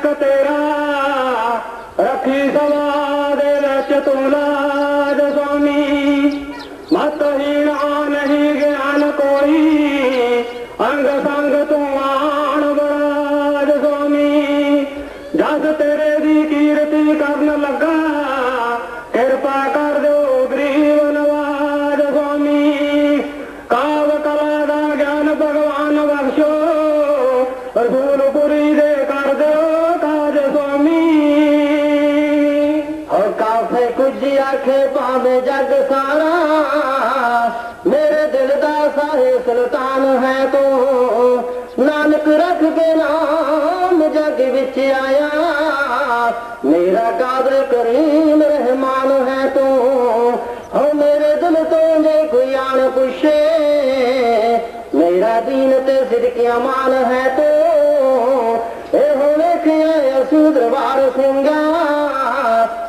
ਇੱਕ ਤੇਰਾ ਰੱਖੀ ਸਵਾ ਦੇ ਵਿੱਚ ਤੂੰ ਲਾਜ ਸੁਆਮੀ ਮਤਹੀਣਾ ਨਹੀਂ ਗਿਆਨ ਕੋਈ ਅੰਗ ਕਾਫੇ ਆਖੇ ਭਾਵੇਂ ਜੱਗ ਸਾਰਾ, ਮੇਰੇ ਦਿਲ ਦਾ ਸਾਰੇ ਸੁਲਤਾਨ ਹੈ ਤੂੰ। ਨਾਨਕ ਰੱਖ ਕੇ ਨਾਮ ਜਗ ਵਿੱਚ ਆਇਆ, ਮੇਰਾ ਕਾਦਰ ਕਰੀਮ ਰਹਿਮਾਨ ਹੈ ਤੂੰ। ਹੋ ਮੇਰੇ ਦਿਲ ਤੋਂ ਜੇ ਕੋਈ ਆਣ ਪੁੱਛੇ, ਮੇਰਾ ਦੀਨ ਤੇ ਸਿਦਕਿਆ ਮਾਨ ਹੈ ਤੂੰ। ਇਹੋ ਵੇਖਿਆ ਅਸੀਂ ਦਰਬਾਰ ਸਿੰਘਾ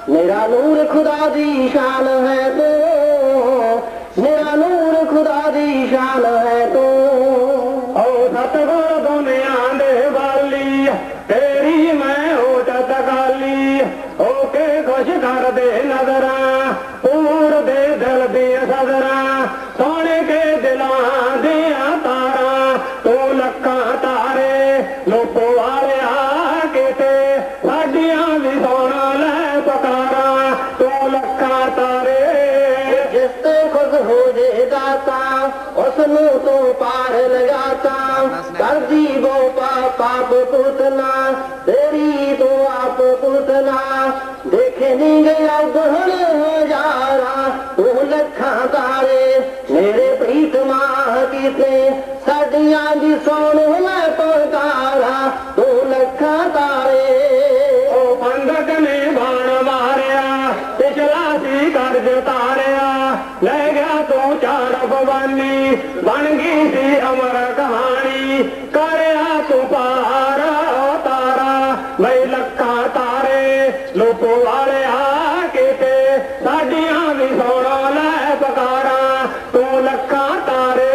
ਮੇਰਾ ਨੂਰ ਖੁਦਾ ਦੀ ਸ਼ਾਨ ਹੈ ਤੂੰ। ਮੇਰਾ ਨੂਰ ਖੁਦਾ ਦੀ ਸ਼ਾਨ ਹੈ ਤੂੰ। ਓ ਸਤਗੁਰ ਦੁਨੀਆਂ ਦੇ ਵਾਲੀ, ਤੇਰੀ ਮੈਂ ਓਟ ਤਕਾਲੀ। ਓ ਕੇ ਖੁਸ਼ ਕਰ ਦੇ ਨਜ਼ਰਾਂ ਪੂਰ ਦੇ ਦਿਲ ਦੀ ਸਦਰਾਂ। हिदाता उसनु तो पार लगाता। कर जी बो पाप पुतना तेरी तो आप पुतना देखे नहीं गया दुहन यारा तू लखा तारे मेरे प्रीत माह की तेरे ਬਣ ਗਈ ਸੀ ਅਮਰ ਕਹਾਣੀ। ਕਰਿਆ ਤੂੰ ਪਾਰਾ ਤਾਰਾ, ਬਈ ਲੱਖਾਂ ਤਾਰੇ। ਲੋਕੋ ਵਾਲਿਆ ਕਿਤੇ, ਸਾਡੀਆਂ ਵੀ ਸੁਣ ਲੈ ਪਕਾਰਾਂ। ਤੂੰ ਲੱਖਾਂ ਤਾਰੇ।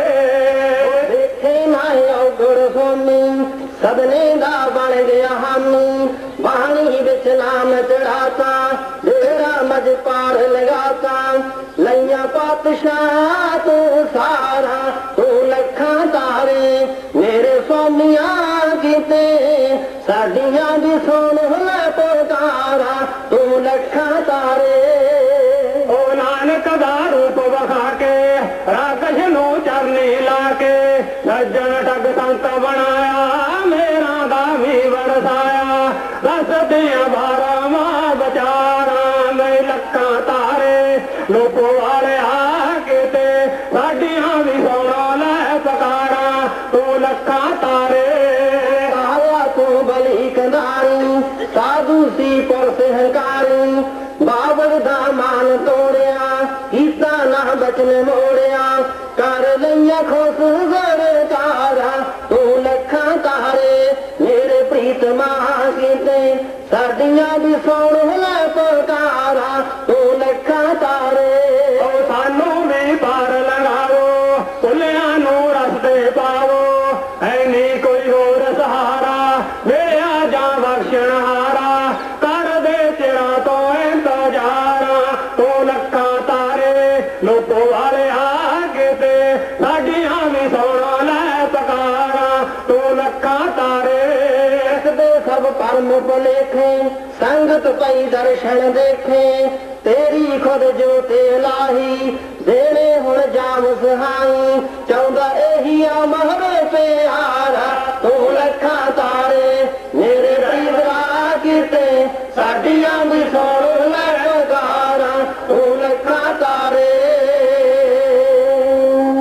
ਦੇਖੇ ਨਾ ਔਗੜ ਸੋਨੀ, ਸਦਨੇ ਦਾ ਬਣ ਗਿਆ ਹਾਨੀ। ਬਾਣੀ ਵਿੱਚ ਨਾਮ ਚੜਾਤਾ ਡੇਰਾ ਮਜ ਪਾਰ ਲਗਾਤਾ। ਲਈਆਂ ਪਾਤਸ਼ਾਹ ਤੂੰ ਸਾਰਾ, ਤੂੰ ਲੱਖਾਂ ਤਾਰੇ ਮੇਰੇ ਸੋਨੀਆਂ ਕੀਤੇ। ਸਾਡੀਆਂ ਦੀ ਸੁਣ ਲੈ ਪੁਕਾਰਾ, ਤੂੰ ਲੱਖਾਂ ਤਾਰੇ। ਉਹ ਨਾਨਕ ਦਾ ਰੂਪ ਵਿਖਾ ਕੇ ਰਾਕਸ਼ ਨੂੰ ਚਰਨੀ ਲਾ ਕੇ, ਸੱਜਣ ਟੱਗ ਸੰਤ ਬਣਾਇਆ, ਮੇਰਾ ਦਾ ਵੀ ਵਰਸਾਇਆ। ਦੱਸਦਿਆਂ ਬਾਰਾਂ ਮਾ ਬਚਾ ਤੂੰ ਲੱਖਾਂ ਤਾਰੇ। ਆਇਆ ਤੂੰ ਬਲੀ ਕੰਦਾਰੀ ਸਾਧੂ ਸੀ ਪੁਰਖ ਹੰਕਾਰੀ। ਬਾਬਰ ਦਾ ਮਾਨ ਤੋੜਿਆ, ਕੀਤਾ ਨਾ ਬਚਨ ਮੋੜਿਆ। ਕਰ ਲਈਆ ਖੁਸ਼ ਜ਼ਰਕਾਰਾ ਤੂੰ ਲੱਖਾਂ ਤਾਰੇ। ਮੇਰੇ ਪ੍ਰੀਤ ਪ੍ਰੀਤਮਾ ਕੀਤੇ ਸਰਦੀਆਂ ਦੀ ਸੁਣ ਲੋਕੋ ਵਾਲੇ ਆ ਕਿਤੇ ਸਾਡੀਆਂ ਵੀ ਸੋਣਾ ਲੈ ਪਕਾਰਾਂ ਤੂੰ ਲੱਖਾਂ ਤਾਰੇ। ਦੇ ਸਭ ਪਰਮ ਭੁਲੇਖੇ, ਸੰਗਤ ਪਈ ਦਰਸ਼ਨ ਦੇਖੇ। ਤੇਰੀ ਖੁਦ ਜੋਤੇ ਲਾਹੀ, ਦੇਣੇ ਹੁਣ ਜਾਮ ਸਹਾਈ। ਚਾਹੁੰਦਾ ਇਹੀ ਆ ਮਹਰੇ ਪਿਆਰਾ ਤੂੰ ਲੱਖਾਂ ਤਾਰੇ। ਮੇਰੇ ਪ੍ਰੀਤਰਾ ਕੀਤੇ ਸਾਡੀਆਂ